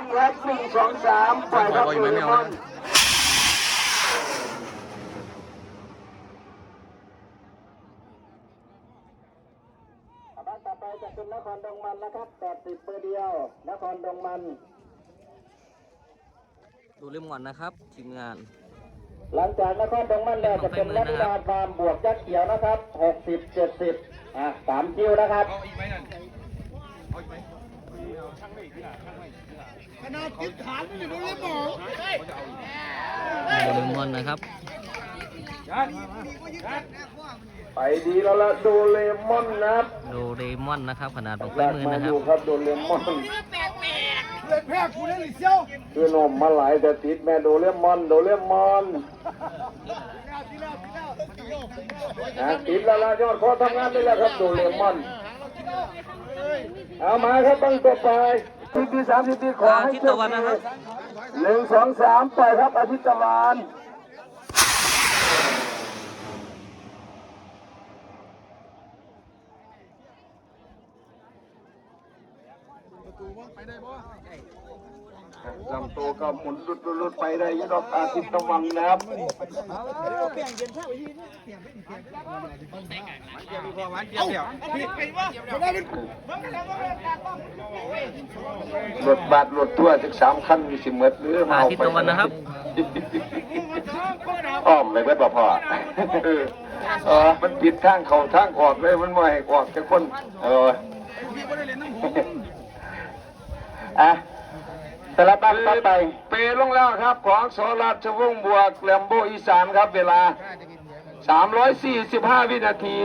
อนครับหนึ่งสองสามปล่อยครับปล่อยโดไหมเรไม่เอนต่อไปจะเป็นนครดงมันนะครับแปดสิบเบอร์เดียว นครดงมัน ดูเล่มก่อนนะครับทีมงาน หลังจากนครดงมันแล้วจะเป็นนักดาฟาร์มบวกยักษ์เขียวนะครับหกสิบเจ็ดสิบอะสามคิวนะครับ เอาอีกไหมนั่นเอาอีกไหม โดติดฐานไม่ดูเรมอนนะครับ ไปดีแล้วละโดเรมอนนะครับโดเรมอนนะครับ ขนาดของไฟลากมือมานะครับยู่ครับโดเรมอนคือนมมาหลายแต่ติดแม่โดเรมอนโดเรมอนอะติดแล้วละยอดพอทำงานได้แล้วครับโดเรมอน เอามาครับตั้งตัวไปทีที่สามสิบปีขอให้อาทิตย์ตะวันนะครับหนึ่งสองสามปล่อยครับอาทิตย์ตะวัน ลำตัวก็หมุนรุดรุดรุดไปได้ยดอกอาทิตย์ตะวันนะครับรถบาดรถทั่วจากสามคันมีสิเมดหรือมาอาเอาทิตย์ไปตะวันนะครับอ้อมเลยเบิดบ่พ่อเออเออมันผิดทางเขาทางออกเลยมันไม่ให้ออกจากคนเออ อะสลับบ้านต่อไปเปลงแล้วครับ ของโสราชวงศ์บวกแลมโบอีสานครับเวลา 345 วินาที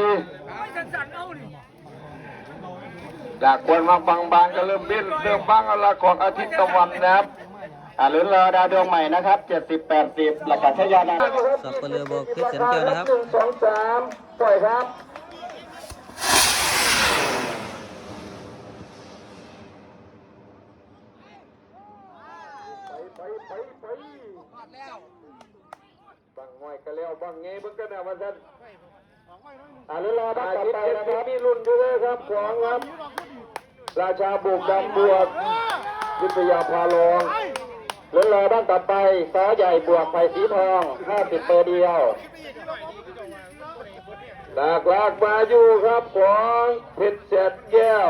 จากควรมาบางบางๆก็เริ่มเบ้นเริ่มบ้างเอาละของอาทิตย์ตะวันนะครับอ่าลุ้นรอดาวดวงใหม่นะครับ 70 80หลักการใช้ยานะสับเปลือบอกเพชรแสนแก้วนะครับหนึ่งสองสามปล่อยครับ ไปไปไปบังห้อยก็แล้วบังเงยเบิ่งกันนะว่าท่านอ่าลุ้นรอดาวต่อไปนะครับมีรุ่นอยู่เลยครับของครับ ราชาบุกดำบวกวิทยาพาลงลุ้นรอด้านต่อไปฟ้าใหญ่บวกไผ่สีทอง50เปอร์เดียวลากลากมาอยู่ครับของเพชรแสดแก้ว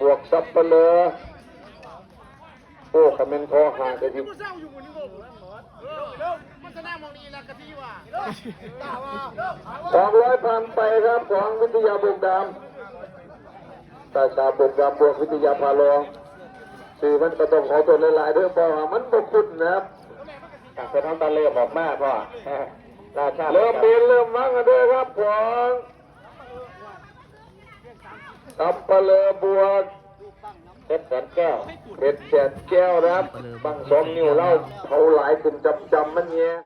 บวกสับเปลือ โอ้คำเป็นคอห่างกันอยู่สองร้อยพันไปครับของวิทยาบุกดำตาชาบุกดำบวกวิทยาพาลองสื่อมันกระต้องขอตัวหลายๆเรื่องเพราะว่ามันบกคุณนะครับจากเป็นทั้งตาเลือบออกมาพ่อราชาเริ่มเปลี่ยนเริ่มวังกันด้วยครับของสับเปลือบวก เพชรแสนแก้วเพชรแสนแก้วนะครับบางสองนิ้วเล่าเขาหลายกลุ่มจำจำมันเงี้ย